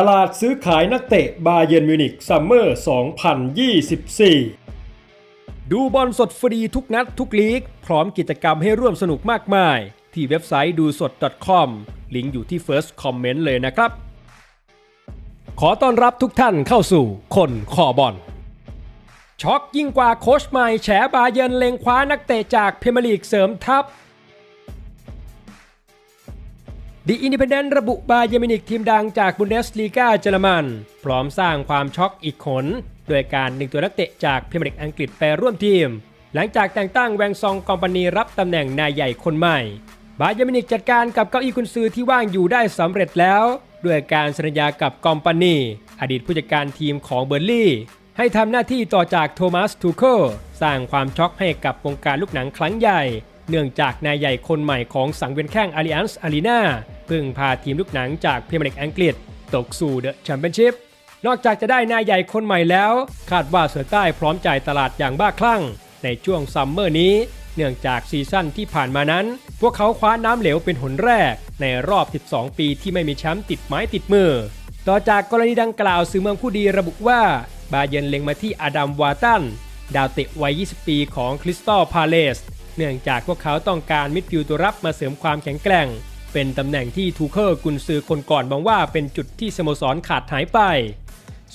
ตลาดซื้อขายนักเตะบาเยนมิวนิกซัมเมอร์ 2024 ดูบอลสดฟรีทุกนัดทุกลีก พร้อมกิจกรรมให้ร่วมสนุกมากมาย ที่เว็บไซต์ดูสด .com ลิงก์อยู่ที่ First Comment เลยนะครับ ขอต้อนรับทุกท่านเข้าสู่คนคอบอล ช็อกยิ่งกว่าโค้ชใหม่แฉบาเยิร์นเลงคว้านักเตะจากพรีเมียร์ลีกเสริมทัพ ดีอินดิเพนเดนต์ระบุบาเยร์มินิกทีมดังจากบุนเดสลีกาเยอรมัน พร้อมสร้างความช็อกอีกขน โดยการดึงตัวนักเตะจากพรีเมียร์ลีกอังกฤษไปร่วมทีม หลังจากแต่งตั้งแวงซองกอมปานีรับตำแหน่งนายใหญ่คนใหม่ บาเยร์มินิกจัดการกับเก้าอี้กุนซือที่ว่างอยู่ได้สำเร็จแล้ว ด้วยการสัญญากับกอมปานีอดีตผู้จัดการทีมของเบอร์ลี่ ให้ทำหน้าที่ต่อจากโทมัสทูเคิลสร้างความช็อกให้กับวงการลูกหนังครั้งใหญ่ เนื่องจากนายใหญ่คนใหม่ของสังเวียนแข้งอาริอันส์อารีนา พิ่งพาทีมลูกหนังจากพรีเมียร์ลีกอังกฤษ ตกสู่เดอะแชมเปี้ยนชิพนอกจากจะได้นายใหญ่คนใหม่แล้ว คาดว่าเสือใต้พร้อมจ่ายตลาดอย่างบ้าคลั่ง ในช่วงซัมเมอร์นี้ เนื่องจากซีซั่นที่ผ่านมานั้น พวกเขาคว้าน้ำเหลวเป็นหนแรก ในรอบ 12 ปีที่ไม่มีแชมป์ติดไม้ติดมือ ต่อจากกรณีดังกล่าวสื่อเมืองผู้ดีระบุว่า บาเยร์นเล็งมาที่อดัมวาตัน ดาวเตะวัย 20 ปีของคริสตัลพาเลส เนื่องจากพวกเขาต้องการมิดฟิลด์ตัวรับมาเสริมความแข็งแกร่ง เป็นตำแหน่งที่ทูเคอร์กุนซือคนก่อนมองว่าเป็นจุดที่สโมสรขาดหายไป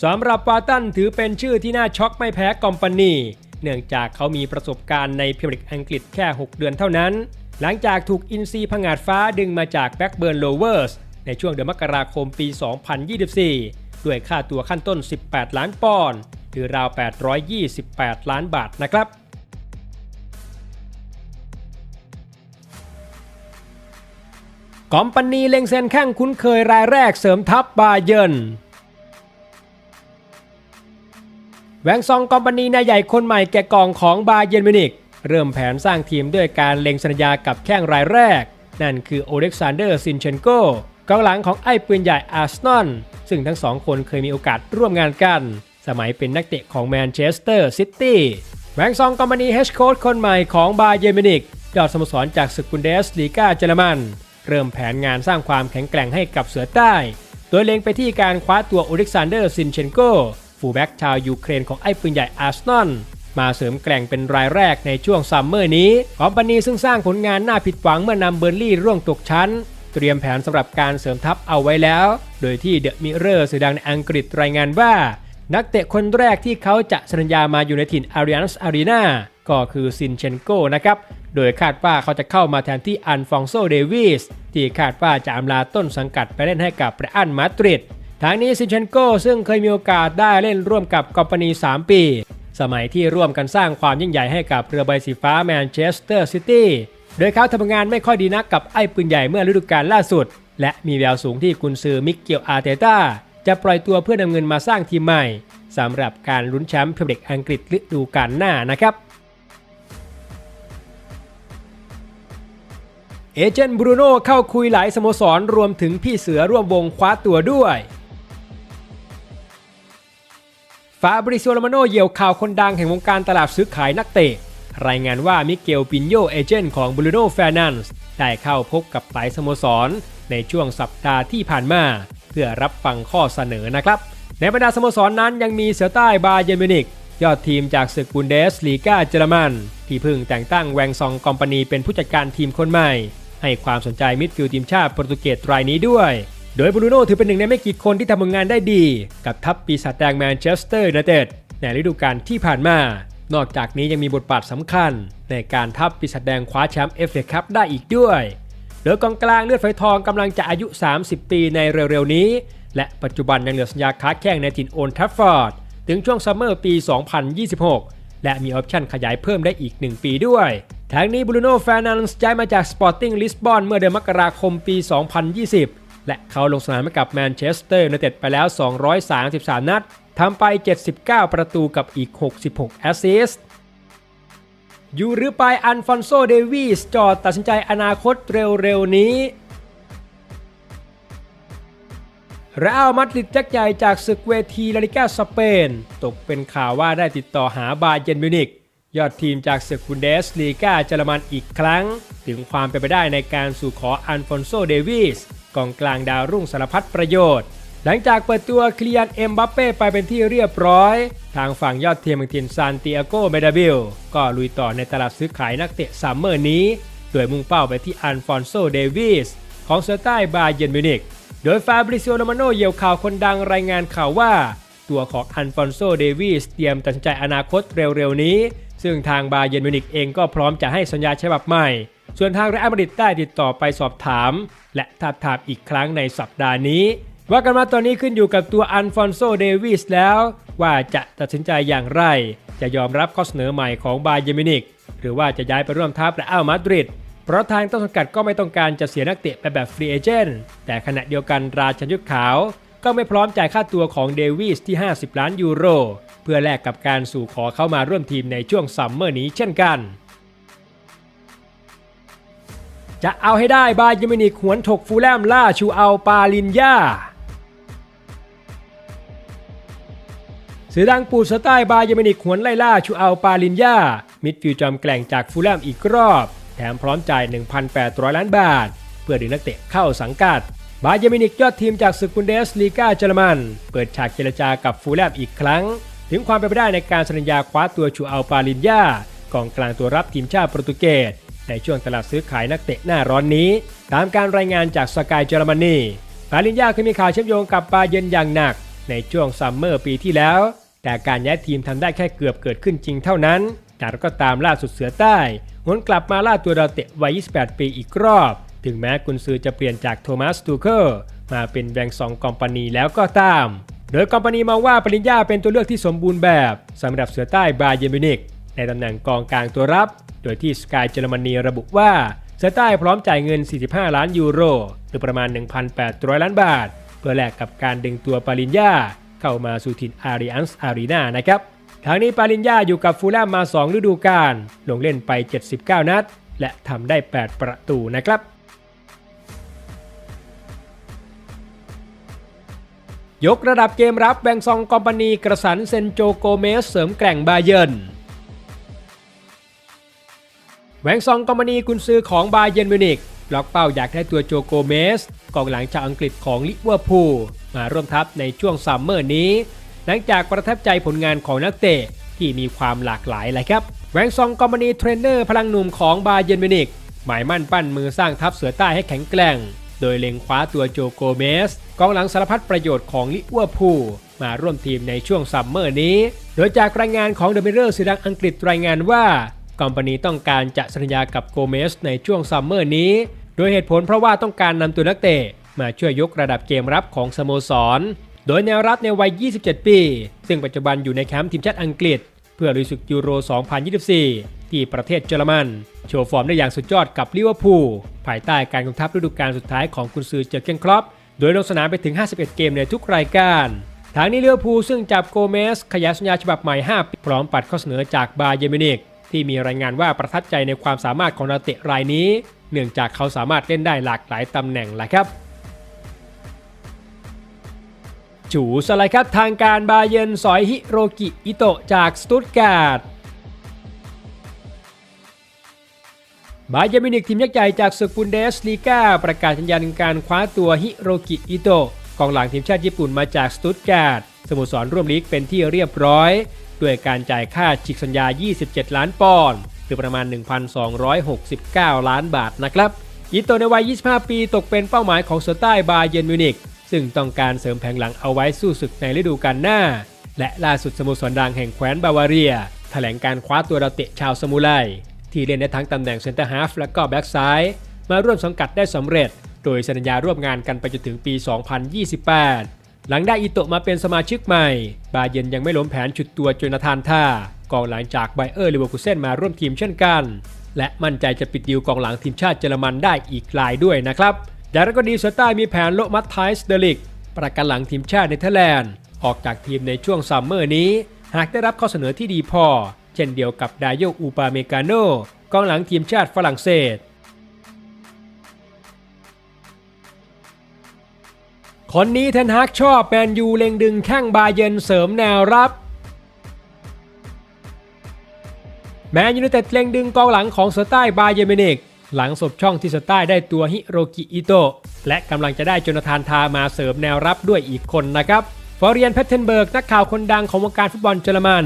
สำหรับวาตันถือเป็นชื่อที่น่าช็อกไม่แพ้กอมปานีเนื่องจากเขามีประสบการณ์ในพรีเมียร์ลีกอังกฤษแค่ 6 เดือนเท่านั้น หลังจากถูกอินซีผงาดฟ้าดึงมาจากแบ็กเบิร์นโลเวอร์สในช่วงเดือนมกราคมปี 2024 ด้วยค่าตัวขั้นต้น 18 ล้านปอนด์หรือราว 828 ล้านบาทนะครับ กอมปานีเล็งเซนแข้งคุ้นเคยรายแรกเสริมทัพบาเยิร์นแวงซองกอมปานีนายใหญ่คนใหม่แก่กองของบาเยร์นมินิกเริ่มแผนสร้างทีมด้วยการเล็งสัญญากับแข้งรายแรก นั่นคือโอเล็กซานเดอร์ซินเชนโกกองหลังของไอ้ปืนใหญ่อาร์ซนอลซึ่งทั้งสองคนเคยมีโอกาสร่วมงานกัน สมัยเป็นนักเตะของแมนเชสเตอร์ซิตี้แวงซองกอมปานีเฮดโค้ชคนใหม่ของบาเยร์นมินิกยอดสโมสรจากศึกบุนเดสลีกาเยอรมัน เริ่มแผนงานสร้างความแข็งแกร่งให้กับเสือใต้ โดยเล็งไปที่การคว้าตัวอเล็กซานเดอร์ซินเชนโกฟูแบ็กชาวยูเครนของไอ้ปืนใหญ่อาร์เซนอลมาเสริมแกร่งเป็นรายแรกในช่วงซัมเมอร์นี้คอมปานีซึ่งสร้างผลงานน่าผิดหวังเมื่อนำเบอร์ลี่ร่วงตกชั้น เตรียมแผนสำหรับการเสริมทัพเอาไว้แล้ว โดยที่เดอะมิเรอร์สื่อดังในอังกฤษรายงานว่า นักเตะคนแรกที่เขาจะสัญญามาอยู่ในถิ่นอาริอันส์อารีนาก็คือซินเชนโกนะครับ โดยคาดว่าเขาจะเข้ามาแทนที่อันฟองโซเดวิสที่คาดว่าจะอำลาต้นสังกัดไปเล่นให้กับเรอัลมาดริดทางนี้ซินเชนโกซึ่งเคยมีโอกาสได้เล่นร่วมกับกอมปานี 3 ปี สมัยที่ร่วมกันสร้างความยิ่งใหญ่ให้กับเรือใบสีฟ้าแมนเชสเตอร์ซิตี้โดยเขาทำงานไม่ค่อยดีนักกับไอ้ปืนใหญ่เมื่อฤดูกาลล่าสุด และมีแววสูงที่กุนซือมิกเกลอาร์เตต้าจะปล่อยตัวเพื่อนำเงินมาสร้างทีมใหม่สำหรับการลุ้นแชมป์พรีเมียร์ลีกอังกฤษฤดูกาลหน้านะครับ เอเจนต์บรูโน่เข้าคุยหลายสโมสรรวมถึงพี่เสือร่วมวงคว้าตัวด้วยฟาบริซิโอโรมาโนเยี่ยวข่าวคนดังแห่งวงการตลาดซื้อขายนักเตะ รายงานว่ามิเกลปินโยเอเจนต์ของบรูโน่แฟร์นันส์ได้เข้าพบกับหลายสโมสร ในช่วงสัปดาห์ที่ผ่านมา เพื่อรับฟังข้อเสนอนะครับ ในบรรดาสโมสรนนั้นยังมีเสือใต้บาเยร์นมิวนิกยอดทีมจากศึกบุนเดสลีกาเยอรมัน ที่เพิ่งแต่งตั้งแวงซองกอมปานีเป็นผู้จัดการทีมคนใหม่ ให้ความสนใจมิดฟิลด์ทีมชาติโปรตุเกสรายนี้ด้วย โดยบรูโน่ถือเป็นหนึ่งในไม่กี่คนที่ทำผลงานได้ดี กับทัพปีศาจแดงแมนเชสเตอร์ยูไนเต็ดในฤดูกาลที่ผ่านมา นอกจากนี้ยังมีบทบาทสำคัญ ในการทัพปีศาจแดงคว้าแชมป์เอฟเอคัพได้อีกด้วยโดยกองกลางเลือดไฟทองกำลังจะอายุ 30 ปีในเร็วๆนี้ และปัจจุบันยังเหลือสัญญาค้าแข้งในถิ่นโอนทัฟฟอร์ดถึงช่วงซัมเมอร์ปี 2026 และมีออปชั่นขยายเพิ่มได้อีก 1 ปีด้วย ทั้งนี้บรูโน่แฟร์นันส์ย้ายมาจากสปอร์ติ้งลิสบอนเมื่อเดือนมกราคมปี 2020 และเขาลงสนามกับแมนเชสเตอร์ยูไนเต็ดไปแล้ว 233 นัดทำไป 79 ประตูกับอีก 66 แอสซิสต์อยู่หรือไปอันฟอนโซเดวิสจอดตัดสินใจอนาคตเร็วๆนี้เรอัลมาดริดยักใหญ่จากศึกเวทีลาลิก้าสเปน ตกเป็นข่าวว่าได้ติดต่อหาบาเยนมิวนิก ยอดทีมจากศึกบุนเดสลีกาเยอรมันอีกครั้ง ถึงความเป็นไปได้ในการสู่ขออันฟอนโซเดวิสกองกลางดาวรุ่งสารพัดประโยชน์ หลังจากเปิดตัวเคลียนเอ็มบัปเป้ไปเป็นที่เรียบร้อย ทางฝั่งยอดทียมทีมซานติอาโกเมดาบิลก็ลุยต่อในตลาดซื้อขายนักเตะซัมเมอร์นี้ โดยมุ่งเป้าไปที่อันฟอนโซเดวิสของเซอร์ใต้บาเยนมิวนิกโดยฟาบริซิโอโนมาโนเยี่ยวข่าวคนดังรายงานข่าวว่า ตัวของอันฟอนโซเดวิสเตรียมตัดสินใจอนาคตเร็วๆนี้ ซึ่งทางบาเยนมิวนิกเองก็พร้อมจะให้สัญญาฉบับใหม่ ส่วนทางเรอัลมาดริดได้ติดต่อไปสอบถาม และทาบทามอีกครั้งในสัปดาห์นี้ ว่ากันมาตอนนี้ขึ้นอยู่กับตัวอันฟอนโซเดวิสแล้ว ว่าจะตัดสินใจอย่างไร จะยอมรับข้อเสนอใหม่ของบาเยนมิวนิกหรือว่าจะย้ายไปร่วมทัพเรอัลมาดริดเพราะทางต้นสังกัดก็ไม่ต้องการจะเสียนักเตะไปแบบฟรีเอเจนต์แต่ขณะเดียวกันราชันยุทธขาว ก็ไม่พร้อมจ่ายค่าตัวของเดวิสที่ 50 ล้านยูโร เพื่อแลกกับการสู่ขอเข้ามาร่วมทีมในช่วงซัมเมอร์นี้เช่นกัน จะเอาให้ได้บาเยมินิกหวนถกฟูลแลมล่าชูเอาปาลินยาสือดังปูสไตล์บาเยมินิกหวนไล่ล่าชูเอาปาลินยามิดฟิลด์จอมแกล่งจากฟูลแลมอีกรอบ แถมพร้อมจ่าย 1,800 ล้านบาท เพื่อดึงนักเตะเข้าสังกัด บาเยมินิกยอดทีมจากศึกบุนเดสลีกาเยอรมัน เปิดฉากเจรจากับฟูลแลมอีกครั้ง ถึงความเป็นไปได้ในการสัญญาคว้าตัวชูเอาปาลินยากองกลางตัวรับทีมชาติโปรตุเกสในช่วงตลาดซื้อขายนักเตะหน้าร้อนนี้ ตามการรายงานจากสกายเยอรมนีปาลินยาเคยมีข่าวเชื่อมโยงกับบาเยนอย่างหนัก ในช่วงซัมเมอร์ปีที่แล้ว แต่การย้ายทีมทำได้แค่เกือบเกิดขึ้นจริงเท่านั้นแต่ก็ตามล่าสุดเสือใต้หวนกลับมาล่าตัวดาวเตะวัย 28 ปีอีกรอบ ถึงแม้กุนซือจะเปลี่ยนจากโทมัสตูเคิลมาเป็นแบงซองกอมปานีแล้วก็ตาม โดยกอมปานีมองว่าปริญญาเป็นตัวเลือกที่สมบูรณ์แบบสำหรับเสือใต้บาเยมินิกในตำแหน่งกองกลางตัวรับ โดยที่สกายเยอรมนีระบุว่าเสือใต้พร้อมจ่ายเงิน 45 ล้านยูโร หรือประมาณ 1,800 ล้านบาท เพื่อแลกกับการดึงตัวปาลินยาเข้ามาสู่ถิ่นอาริอันส์อารีนานะครับทางนี้ปาลินยาอยู่กับฟูลแลมมา 2 ฤดูกาลลงเล่นไป 79 นัด และทำได้ 8 ประตูนะครับ ยกระดับเกมรับแบงซองกอมปานีกระสันเซนโจโกเมสเสริมแกร่งบาเยินแหวงซองกอมปานีกุนซือของบาเยนมิวนิกล็อกเป้าอยากได้ตัวโจโกเมสกองหลังชาวอังกฤษของลิเวอร์พูลมาร่วมทัพในช่วงซัมเมอร์นี้ หลังจากประทับใจผลงานของนักเตะที่มีความหลากหลายเลยครับแวงซองกอมปานีเทรนเนอร์พลังหนุ่มของบาเยนมิวนิกหมายมั่นปั้นมือสร้างทัพเสือใต้ให้แข็งแกร่ง โดยเล็งคว้าตัวโจโกเมสกองหลังสารพัดประโยชน์ของลิเวอร์พูลมาร่วมทีมในช่วงซัมเมอร์นี้ โดยจากรายงานของเดอะมิเรอร์สื่อดังอังกฤษรายงานว่ากอมปานีต้องการจะสัญญากับโกเมสในช่วงซัมเมอร์นี้ โดยเหตุผลเพราะว่าต้องการนำตัวนักเตะมาช่วยยกระดับเกมรับของสโมสร โดยแนวรับในวัย 27 ปี ซึ่งปัจจุบันอยู่ในแคมป์ทีมชาติอังกฤษ เพื่อลุยศึกยูโร 2024 ที่ประเทศเยอรมัน โชว์ฟอร์มได้อย่างสุดยอดกับลิเวอร์พูลภายใต้การกำทัพฤดูกาลสุดท้ายของกุนซือเจอเกนครอปโดยลงสนามไปถึง 51 เกมในทุกรายการทางนี้ลิเวอร์พูลซึ่งจับโกเมส ขยายสัญญาฉบับใหม่ 5 ปีพร้อมปัดข้อเสนอจากบาเยมินิกที่มีรายงานว่าประทับใจในความสามารถของนักเตะรายนี้ เนื่องจากเขาสามารถเล่นได้หลากหลายตำแหน่งแหละครับจูสไลครับทางการบาเยร์นสอยฮิโรกิอิโตะจากสตุตการ์ด บาเยร์มิวนิกทีมยักษ์ใหญ่จากศึกบุนเดสลีกาประกาศสัญญาณการคว้าตัวฮิโรกิอิโตะกองหลังทีมชาติญี่ปุ่นมาจากสตุตการ์ดสโมสรร่วมลีกเป็นที่เรียบร้อย ด้วยการจ่ายค่าฉีกสัญญา 27 ล้านปอนด์หรือประมาณ 1,269 ล้านบาทนะครับ อิโตะในวัย 25 ปีตกเป็นเป้าหมายของเซอร์ใต้บาเยร์นมิวนิกซึ่งต้องการเสริมแผงหลังเอาไว้สู้ศึกในฤดูกาลหน้า และล่าสุดสโมสรดังแห่งแคว้นบาวาเรีย แถลงการคว้าตัวดาวเตะชาวสมุไร ที่เล่นได้ทั้งตำแหน่งเซนเตอร์ฮาฟและก็แบ็กซ้ายมาร่วมสังกัดได้สำเร็จ โดยสัญญาร่วมงานกันไปจนถึงปี 2028 หลังได้อิโตะมาเป็นสมาชิกใหม่ บาเยนยังไม่ล้มแผนฉุดตัวโจนาธานท่ากองหลังจากไบเออร์ลิเวอร์คูเซนมาร่วมทีมเช่นกัน และมั่นใจจะปิดดีลกองหลังทีมชาติเยอรมันได้อีกรายด้วยนะครับอย่างไรก็ดีเซอร์ใต้มีแผนโลมัตไทส์เดลิกประกันหลังทีมชาติเนเธอร์แลนด์ ออกจากทีมในช่วงซัมเมอร์นี้ หากได้รับข้อเสนอที่ดีพอ เช่นเดียวกับดายโยอูปาเมกาโนกองหลังทีมชาติฝรั่งเศส คนนี้เทนฮากชอบแมนยูเล็งดึงแข้งบาเยนเสริมแนวรับแมนยูไนเต็ดเล็งดึงกองหลังของเซอร์ใต้บาเยร์มินิกหลังศพช่องที่เซอร์ใต้ได้ตัวฮิโรกิอิโตะและกำลังจะได้โจนาธานทามาเสริมแนวรับด้วยอีกคนนะครับฟอเรียนแพทเทนเบิร์กนักข่าวคนดังของวงการฟุตบอลเยอรมัน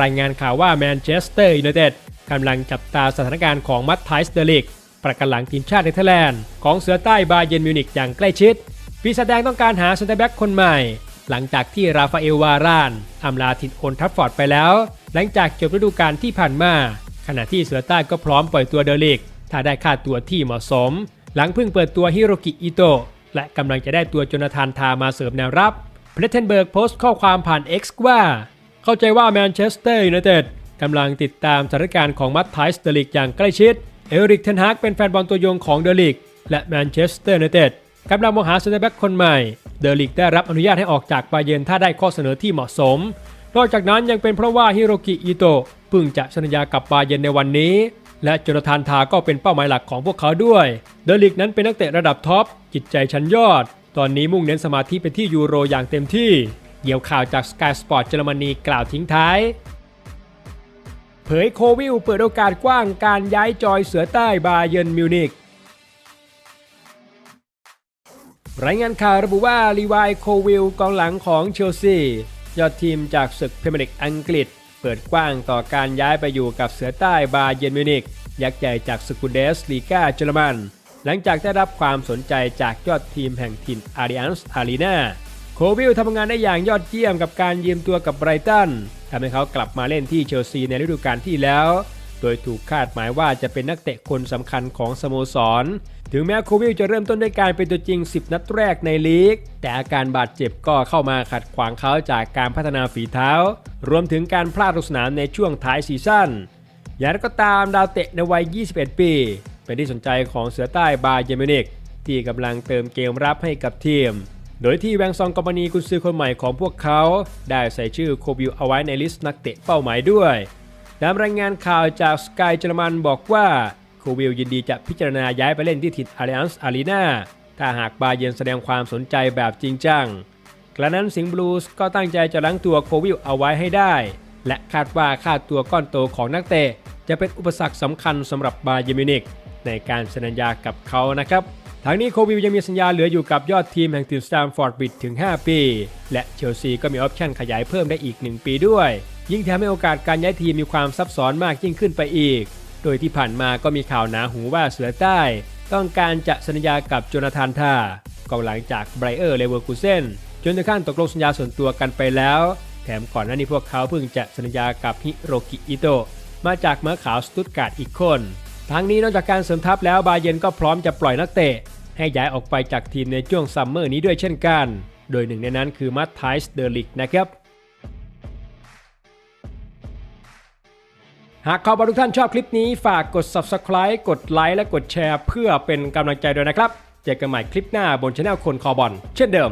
รายงานข่าวว่าแมนเชสเตอร์ยูไนเต็ดกำลังจับตาสถานการณ์ของมัตไทส์เดลิกประกันหลังทีมชาติเนเธอร์แลนด์ของเสือใต้บาเยร์นมิวนิกอย่างใกล้ชิดปีศาจแดงต้องการหาเซนเตอร์แบ็กคนใหม่ หลังจากที่ราฟาเอลวารานอำลาถิ่นโอนทัฟฟอร์ดไปแล้ว หลังจากจบฤดูกาลที่ผ่านมา ขณะที่เสือใต้ก็พร้อมปล่อยตัวเดลิกถ้าได้ค่าตัวที่เหมาะสม หลังเพิ่งเปิดตัวฮิโรกิอิโตะและกำลังจะได้ตัวโจนาธานทามาเสริมแนวรับเพลเทนเบิร์กโพสต์ข้อความผ่าน X ว่า เข้าใจว่าแมนเชสเตอร์ยูไนเต็ดกำลังติดตามสถานการณ์ของมัตไทส์เดลิกอย่างใกล้ชิด เอริกเทนฮากเป็นแฟนบอลตัวยงของเดลิกและแมนเชสเตอร์ยูไนเต็ดกำลังมองหาเซนเตอร์แบ็กคนใหม่ เดลิกได้รับอนุญาตให้ออกจากบาเยนถ้าได้ข้อเสนอที่เหมาะสม นอกจากนั้นยังเป็นเพราะว่าฮิโรกิอิโตะเพิ่งจะสัญญากับบาเยนในวันนี้ และโจนาธานทาก็เป็นเป้าหมายหลักของพวกเขาด้วย เดลิกนั้นเป็นนักเตะระดับท็อปจิตใจชั้นยอด ตอนนี้มุ่งเน้นสมาธิไปที่ยูโรอย่างเต็มที่ เกี่ยวข่าวจาก Sky Sport เยอรมนีกล่าวทิ้งท้าย เผยโควิลเปิดโอกาสกว้างการย้ายจอยเสือใต้บาเยิร์นมิวนิกรายงานข่าวระบุว่าลีวายโควิลกองหลังของเชลซียอดทีมจากศึกพรีเมียร์ลีกอังกฤษ เปิดกว้างต่อการย้ายไปอยู่กับเสือใต้บาเยิร์นมิวนิกยักษ์ใหญ่จากสกุเดสลีกาเยอรมัน หลังจากได้รับความสนใจจากยอดทีมแห่งถิ่นอาริอันส์อารีนา โควิลทำงานได้อย่างยอดเยี่ยมกับการยืมตัวกับไบรตันทำให้เขากลับมาเล่นที่เชลซีในฤดูกาลที่แล้ว โดยถูกคาดหมายว่าจะเป็นนักเตะคนสำคัญของสโมสร ถึงแม้โควิลจะเริ่มต้นด้วยการเป็นตัวจริง 10 นัดแรกในลีก แต่อาการบาดเจ็บก็เข้ามาขัดขวางเขาจากการพัฒนาฝีเท้า รวมถึงการพลาดลงสนามในช่วงท้ายซีซั่นอย่างไรก็ตามดาวเตะในวัย 21 ปี เป็นที่สนใจของเสือใต้บาเยร์มินิกที่กำลังเติมเกมรับให้กับทีม โดยที่แวงซองกอมปานีกุนซือคนใหม่ของพวกเขา ได้ใส่ชื่อโคบิลเอาไว้ในลิสต์นักเตะเป้าหมายด้วยตามรายงานข่าวจากสกายเยอรมันบอกว่าโคบิลยินดีจะพิจารณาย้ายไปเล่นที่ถิ่นอาริอันส์อารีนาถ้าหากบาเยร์นแสดงความสนใจแบบจริงจังกระนั้นสิงห์บลูส์ก็ตั้งใจจะล้างตัวโควิลเอาไว้ให้ได้ และคาดว่าค่าตัวก้อนโตของนักเตะจะเป็นอุปสรรคสำคัญสำหรับบาเยมินิกในการเซ็นสัญญากับเขานะครับ ทั้งนี้โควิลยังมีสัญญาเหลืออยู่กับยอดทีมแห่งทีมสแตมฟอร์ดบิดถึง 5 ปี และเชลซีก็มีออปชั่นขยายเพิ่มได้อีก 1 ปีด้วย ยิ่งทำให้โอกาสการย้ายทีมมีความซับซ้อนมากยิ่งขึ้นไปอีก โดยที่ผ่านมาก็มีข่าวหนาหูว่าเสือใต้ ต้องการจะสัญญากับโจนาธานท่ากองหลังจากไบรเออร์เลเวอร์คูเซนจนถึงขั้นตกลงสัญญาส่วนตัวกันไปแล้ว แถมก่อนหน้านี้พวกเขาเพิ่งจะสัญญากับฮิโรกิอิโตะมาจากเมือขาวสตุตการ์ดอีกคนทั้งนี้นอกจากการเสริมทัพแล้วบาเยนก็พร้อมจะปล่อยนักเตะ ให้ย้ายออกไปจากทีมในช่วงซัมเมอร์นี้ด้วยเช่นกัน โดยหนึ่งในนั้นคือมัตไทส์เดลิกนะครับหากขอบอลทุกท่านชอบคลิปนี้ฝากกด subscribe กดไลค์และกดแชร์ เพื่อเป็นกำลังใจด้วยนะครับ เจอกันใหม่คลิปหน้าบนช anel คนคอบอลเช่นเดิม